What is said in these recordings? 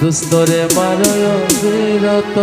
দুস্তরে মারয় বিরত।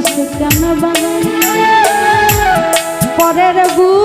আছে কেন বাগান পরের গু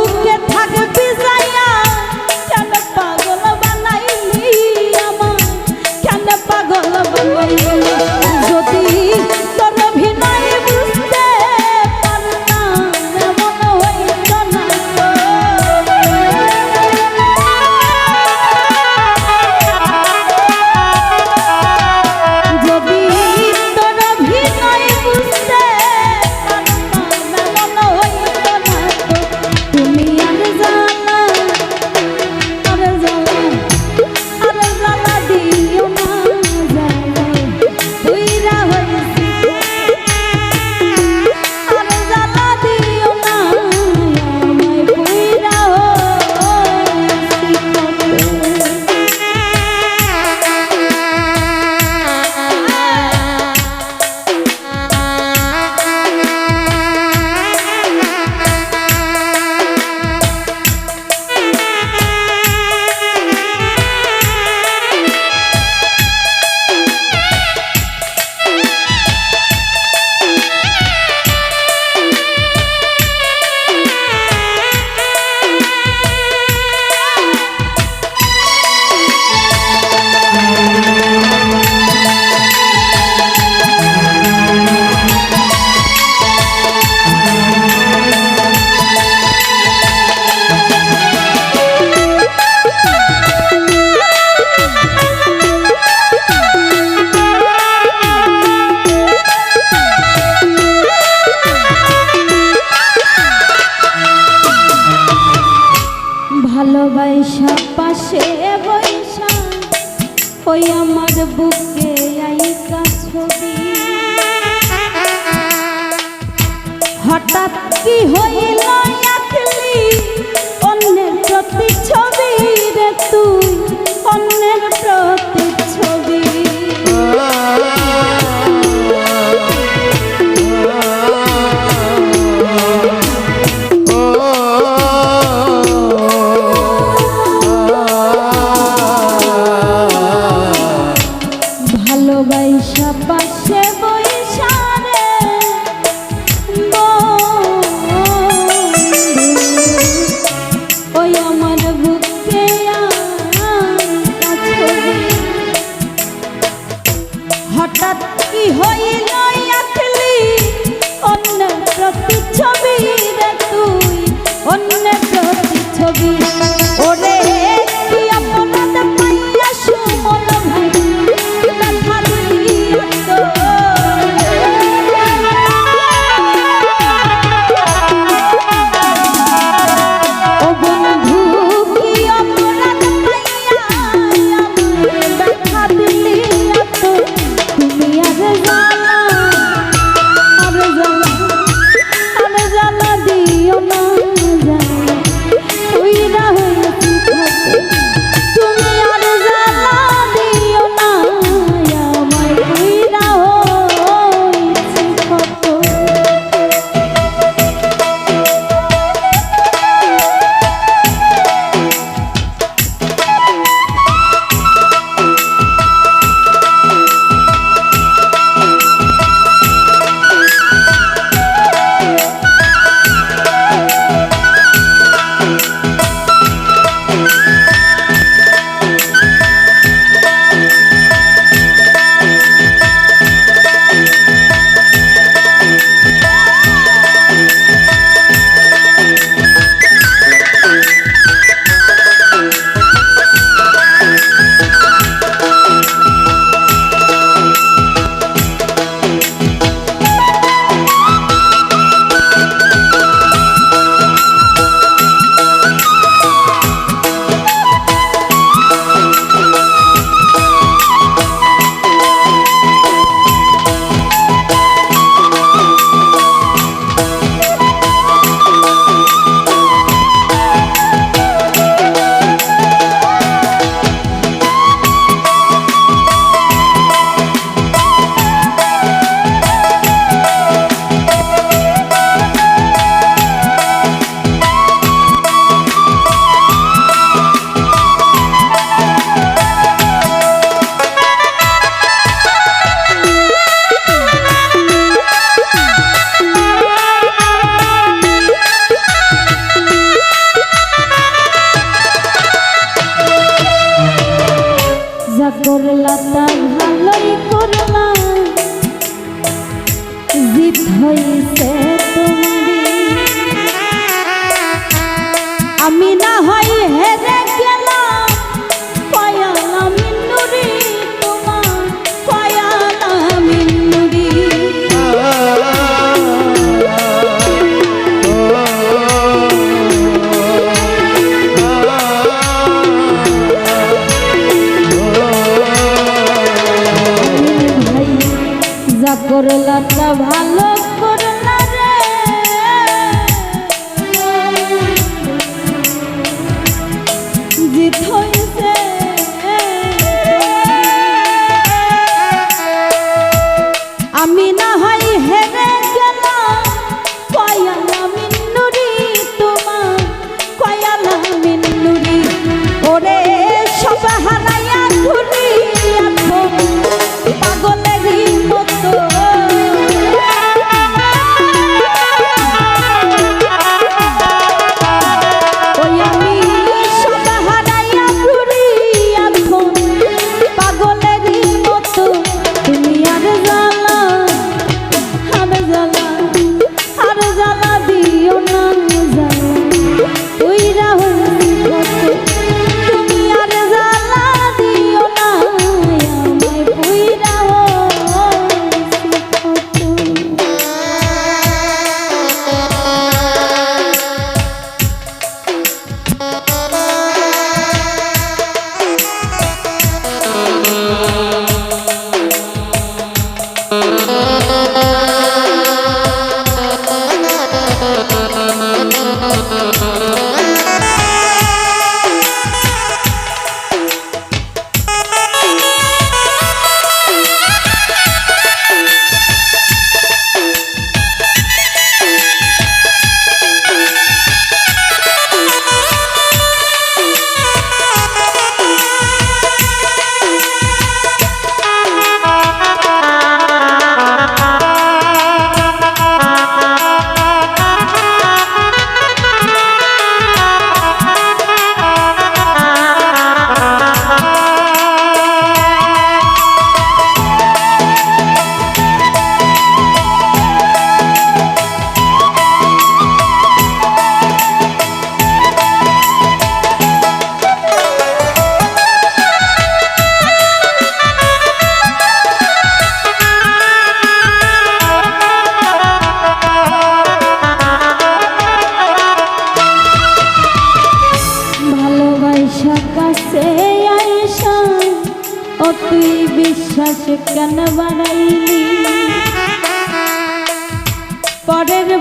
আমার বুক হঠাৎ কি হয় হইছে তুমি। আমি না হই হেরে গেলাম ভালো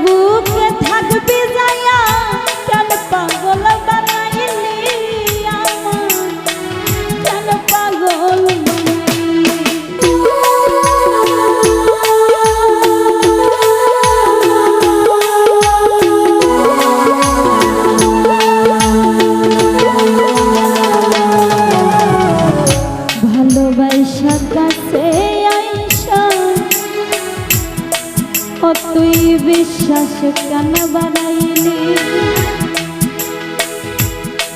বুকে থাকবি যায়া কেন পাগল বানাইলি বিশ্বাস কেন বাড়াইলি?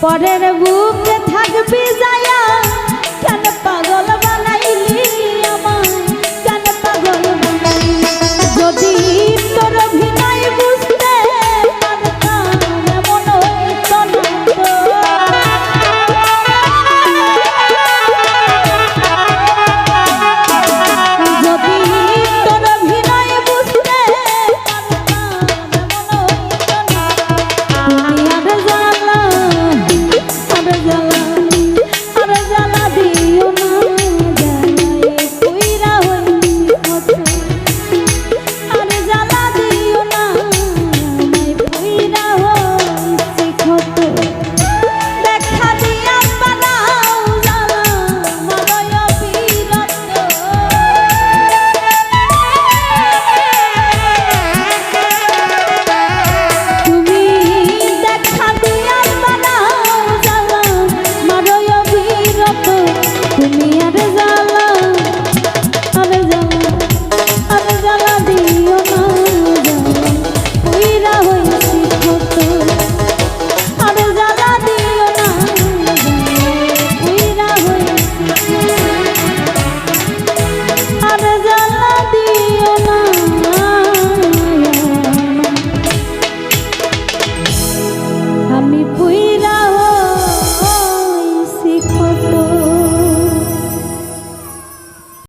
পরের বুকে থাকবি যায়া